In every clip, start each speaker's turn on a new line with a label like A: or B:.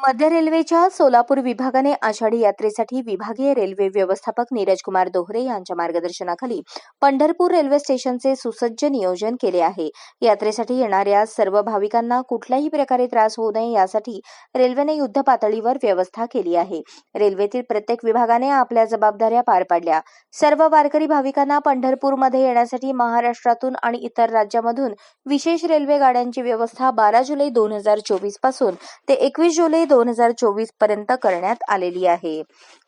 A: मध्य रेल्वेच्या सोलापूर विभागाने आषाढी यात्रेसाठी विभागीय रेल्वे व्यवस्थापक नीरज कुमार दोहरे यांच्या मार्गदर्शनाखाली पंढरपूर रेल्वे स्टेशनचे सुसज्ज नियोजन केले आहे. यात्रेसाठी येणाऱ्या सर्व भाविकांना कुठल्याही प्रकारे त्रास होऊ नये यासाठी रेल्वेने युद्ध पातळीवर व्यवस्था केली आहे. रेल्वेतील प्रत्येक विभागाने आपल्या जबाबदाऱ्या पार पाडल्या. सर्व वारकरी भाविकांना पंढरपूरमध्ये येण्यासाठी महाराष्ट्रातून आणि इतर राज्यामधून विशेष रेल्वे गाड्यांची व्यवस्था बारा जुलै दोन हजार चोवीसपासून ते एकवीस जुलै दोन हजार चोवीसपर्यंत करण्यात आलेली आहे.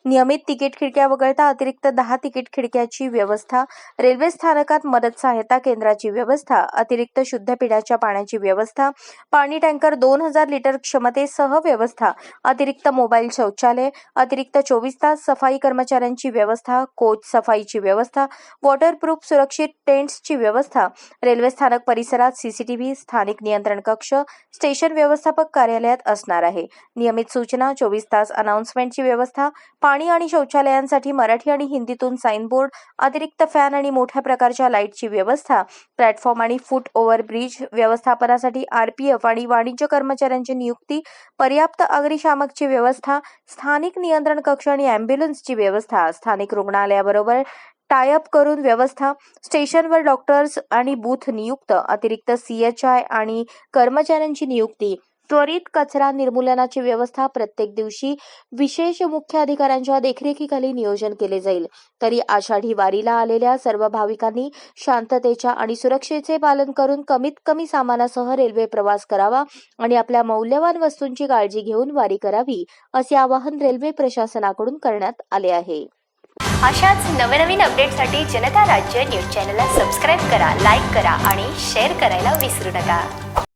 A: नियमित तिकीट खिडक्या वगळता अतिरिक्त दहा तिकीट खिडक्याची व्यवस्था रेल्वे स्थानकात मदत सहायता केंद्राची व्यवस्था अतिरिक्त शुद्ध पिण्याच्या पाण्याची व्यवस्था पाणी टँकर दोन हजार लिटर क्षमतेसह व्यवस्था अतिरिक्त मोबाईल शौचालय अतिरिक्त चोवीस तास सफाई कर्मचाऱ्यांची व्यवस्था कोच सफाईची व्यवस्था वॉटरप्रूफ सुरक्षित टेंट्सची व्यवस्था रेल्वे स्थानक परिसरात सीसीटीव्ही स्थानिक नियंत्रण कक्ष स्टेशन व्यवस्थापक कार्यालयात असणार आहे. नियमित सूचना चोवीस तास अनाउन्समेंटची व्यवस्था पाणी आणि शौचालयांसाठी मराठी आणि हिंदीतून साईनबोर्ड अतिरिक्त फॅन आणि मोठ्या प्रकारच्या लाईटची व्यवस्था प्लॅटफॉर्म आणि फूट ओव्हर ब्रिज व्यवस्थापनासाठी आरपीएफ आणि वाणिज्य कर्मचाऱ्यांची नियुक्ती पर्याप्त अग्निशामकची व्यवस्था स्थानिक नियंत्रण कक्ष आणि अँब्युलन्सची व्यवस्था स्थानिक रुग्णालयाबरोबर टायअप करून व्यवस्था स्टेशनवर डॉक्टर्स आणि बूथ नियुक्त अतिरिक्त सीएचआय आणि कर्मचाऱ्यांची नियुक्ती त्वरित कचरा निर्मूलनाची व्यवस्था प्रत्येक दिवशी विशेष मुख्य अधिकाऱ्यांच्या देखरेखीखाली नियोजन केले जाईल. तरी आषाढी वारीला आलेल्या सर्व भाविकांनी शांततेच्या आणि सुरक्षेचे पालन करून कमीत कमी सामानासह रेल्वे प्रवास करावा आणि आपल्या मौल्यवान वस्तूंची काळजी घेऊन वारी करावी असे आवाहन रेल्वे प्रशासनाकडून करण्यात आले आहे.
B: अशाच नवनवीन अपडेटसाठी जनता राज्य न्यूज चॅनलला सबस्क्राईब करा लाईक करा आणि शेअर करायला विसरू नका.